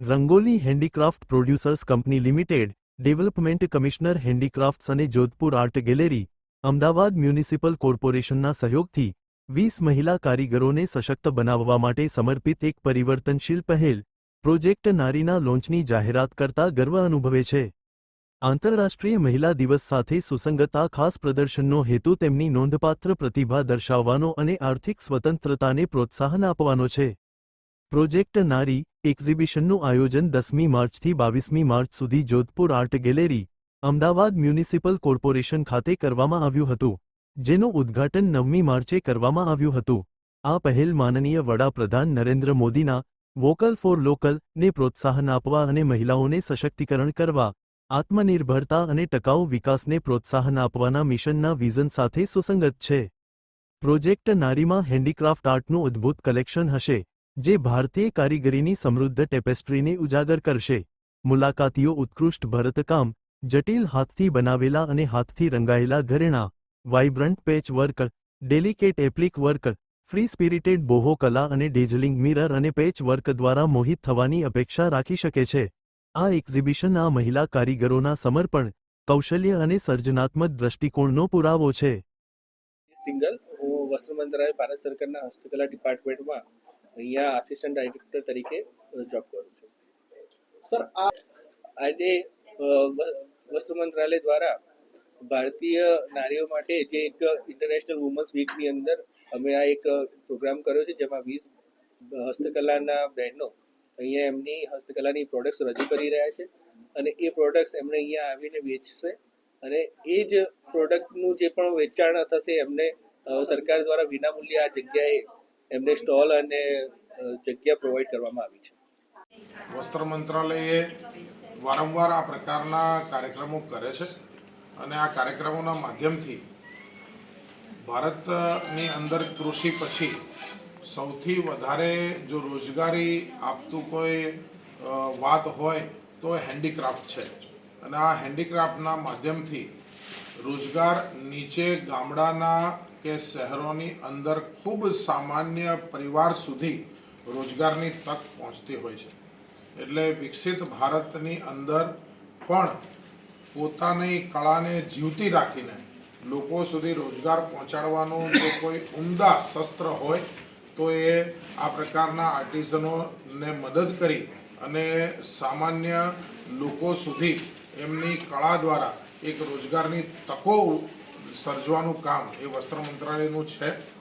Rangoli handicraft producers company limited development commissioner handicrafts અને Jodhpur art gallery Ahmedabad municipal કોર્પોરેશનના સહયોગથી વીસ મહિલા કારીગરોને સશક્ત બનાવવા માટે સમર્પિત એક પરિવર્તનશીલ પહેલ પ્રોજેક્ટ નારીના લોન્ચની જાહેરાત કરતા ગર્વ અનુભવે છે. આંતરરાષ્ટ્રીય મહિલા દિવસ સાથે સુસંગત ખાસ પ્રદર્શનનો હેતુ તેમની નોંધપાત્ર પ્રતિભા દર્શાવવાનો અને આર્થિક સ્વતંત્રતાને પ્રોત્સાહન આપવાનો છે. પ્રોજેક્ટ નારી એક્ઝિબિશનનું આયોજન દસમી માર્ચથી બાવીસમી માર્ચ સુધી Jodhpur art gallery, Ahmedabad municipal corporation ખાતે કરવામાં આવ્યું હતું, જેનું ઉદ્ઘાટન નવમી માર્ચે કરવામાં આવ્યું હતું. આ પહેલ માનનીય વડાપ્રધાન નરેન્દ્ર મોદીના વોકલ ફોર લોકલ ને પ્રોત્સાહન આપવા અને મહિલાઓને સશક્તિકરણ કરવા, આત્મનિર્ભરતા અને ટકાઉ વિકાસને પ્રોત્સાહન આપવાના મિશનના વિઝન સાથે સુસંગત છે. પ્રોજેક્ટ નારીમાં હેન્ડીક્રાફ્ટ આર્ટનું અદ્ભુત કલેક્શન હશે. જે ભારતીય કારીગરીની સમૃદ્ધ ટેપેસ્ટ્રીને ઉજાગર કરશે. મુલાકાતીઓ ઉત્કૃષ્ટ ભરતકામ, જટિલ હાથથી બનાવેલા અને હાથથી રંગાયેલા ઘરેણાં vibrant patch work delicate applique work free spirited boho કલા અને ડેઝલિંગ મિરર અને પેચ વર્ક દ્વારા મોહિત થવાની અપેક્ષા રાખી શકે છે. આ એક્ઝિબિશન આ મહિલા કારીગરોના સમર્પણ, કૌશલ્ય અને સર્જનાત્મક દ્રષ્ટિકોણનો પુરાવો છે. સિંગલ, હું વસ્ત્ર મંત્રાલય ભારત સરકારના હસ્તકલા ડિપાર્ટમેન્ટમાં અહીંયા આસિસ્ટન્ટ ડાયરેક્ટર તરીકે જોબ કરું છું. સર આ આજે વસ્ત્ર મંત્રાલય દ્વારા ભારતીય નારીઓ માટે જે એક ઇન્ટરનેશનલ વુમન્સ વીકની અંદર અમે આ એક પ્રોગ્રામ કર્યો છે, જેમાં વીસ હસ્તકલાના બ્રેન્ડનો અહીંયા એમની હસ્તકલાની પ્રોડક્ટ્સ રજૂ કરી રહ્યા છે. અને એ પ્રોડક્ટ્સ એમને અહીંયા આવીને વેચશે. અને એ જ પ્રોડક્ટનું જે પણ વેચાણ થશે, એમને સરકાર દ્વારા વિનામૂલ્યે આ જગ્યાએ એમને સ્ટોલ અને જગ્યા પ્રોવાઈડ કરવામાં આવી છે. વસ્ત્ર મંત્રાલયે વારંવાર આ પ્રકારના કાર્યક્રમો કરે છે અને આ કાર્યક્રમોના માધ્યમથી ભારતની અંદર કૃષિ પછી સૌથી વધારે જો રોજગારી આપતું કોઈ વાત હોય તો હેન્ડીક્રાફ્ટ છે. અને આ હેન્ડીક્રાફ્ટના માધ્યમથી રોજગાર નીચે ગામડાના કે શહેરોની અંદર ખૂબ સામાન્ય પરિવાર સુધી રોજગારની તક પહોંચતી હોય છે. એટલે વિકસિત ભારતની અંદર પણ પોતાની કળાને જીવતી રાખીને લોકો સુધી રોજગાર પહોંચાડવાનું જો કોઈ ઉમદા શસ્ત્ર હોય, તો એ આ પ્રકારના આર્ટિઝનોને મદદ કરી અને સામાન્ય લોકો સુધી એમની કળા દ્વારા એક રોજગારની તકો સર્જવાનું કામ એ વસ્ત્ર મંત્રાલયનું છે.